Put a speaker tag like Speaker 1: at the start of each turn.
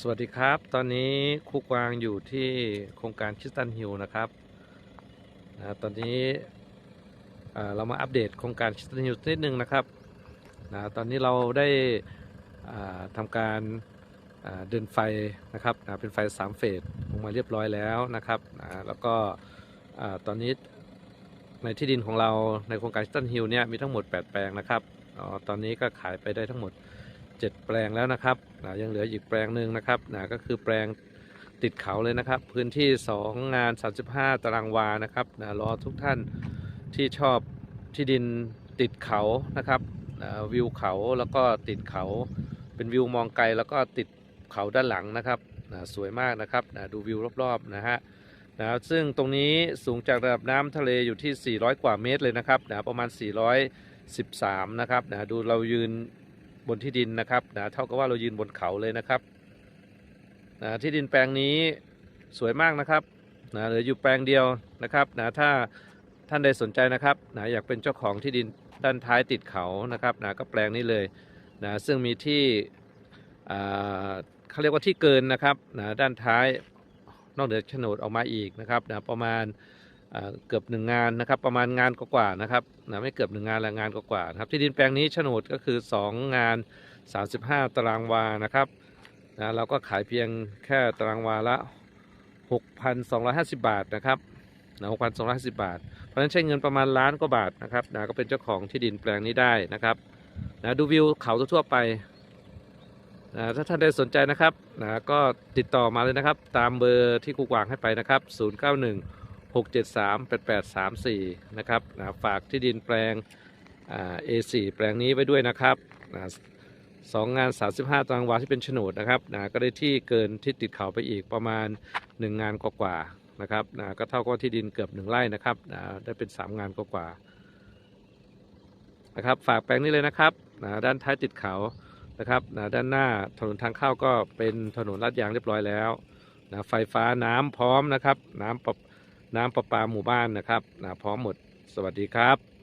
Speaker 1: สวัสดีครับ ตอนนี้ครูกวางอยู่ที่โครงการคิสตันฮิลนะครับนะตอนนี้เรามาอัปเดตโครงการคิสตันฮิลนิดนึงนะครับนะตอนนี้เราได้ทำการเดินไฟนะครับนะเป็นไฟสามเฟสลงมาเรียบร้อยแล้วนะครับนะแล้วก็ตอนนี้ในที่ดินของเราในโครงการคิสตันฮิลเนี่ยมีทั้งหมด 8 แปลงนะครับออตอนนี้ก็ขายไปได้ทั้งหมด 7 แปลงแล้วนะครับนะยังเหลืออีกแปลงหนึ่งนะครับนะก็คือแปลงติดเขาเลยนะครับ พื้นที่ 2 งาน 35 ตารางวานะครับนะรอทุกท่านที่ชอบที่ดินติดเขานะครับนะวิวเขาแล้วก็ติดเขา เป็นวิวมองไกลแล้วก็ติดเขาด้านหลังนะครับนะสวยมากนะครับนะดูวิวรอบๆนะฮะนะซึ่งตรงนี้สูงจากระดับน้ำทะเลอยู่ที่ 400 กว่าเมตรเลยนะครับนะประมาณ 413 นะครับนะดูเรายืน บนที่ดินนะครับนะเท่ากับว่าเรายืนบนเขาเลยนะครับนะที่ดินแปลงนี้สวยมากนะครับนะเหลืออยู่แปลงเดียวนะครับนะถ้าท่านใดสนใจนะครับนะอยากเป็นเจ้าของที่ดินด้านท้ายติดเขานะครับนะก็แปลงนี้เลยนะซึ่งมีที่เขาเรียกว่าที่เกินนะครับนะด้านท้ายนอกเหนือโฉนดออกมาอีกนะครับนะประมาณ เกือบหนึ่งงานนะครับ ประมาณงานกว่าๆนะครับนะไม่เกือบหนึ่งงานละงานกว่าๆนะครับ ที่ดินแปลงนี้โฉนดก็คือ 2 งาน 35 ตารางวานะครับนะเราก็ขายเพียงแค่ตารางวาละ 6,250 บาทนะครับนะ6,250 บาท เพราะฉะนั้นใช้เงินประมาณล้านกว่าบาทนะครับนะก็เป็นเจ้าของที่ดินแปลงนี้ได้นะครับนะดูวิวเขาทั่วไปนะถ้าท่านใดสนใจนะครับนะก็ติดต่อมาเลยนะครับ ตามเบอร์ที่ครูกวางให้ไปนะครับ 091 673 8834 นะครับนะฝากที่ดินแปลงอ่า A4 แปลงนี้ไว้ด้วยนะครับนะสองงาน 35ตารางวาที่เป็นโฉนดนะครับนะก็ได้ที่เกินที่ติดเขาไปอีกประมาณ 1 งานกว่าๆนะครับนะก็เท่ากับที่ดินเกือบ 1ไร่นะครับนะได้เป็น 3 งานกว่าๆนะครับฝากแปลงนี้เลยนะครับนะด้านท้ายติดเขานะครับนะด้านหน้าถนนทางเข้าก็เป็นถนนลาดยางเรียบร้อยแล้วนะไฟฟ้าน้ำพร้อมนะครับ น้ำประ น้ำประปาหมู่บ้านนะครับนะพร้อมหมดสวัสดีครับ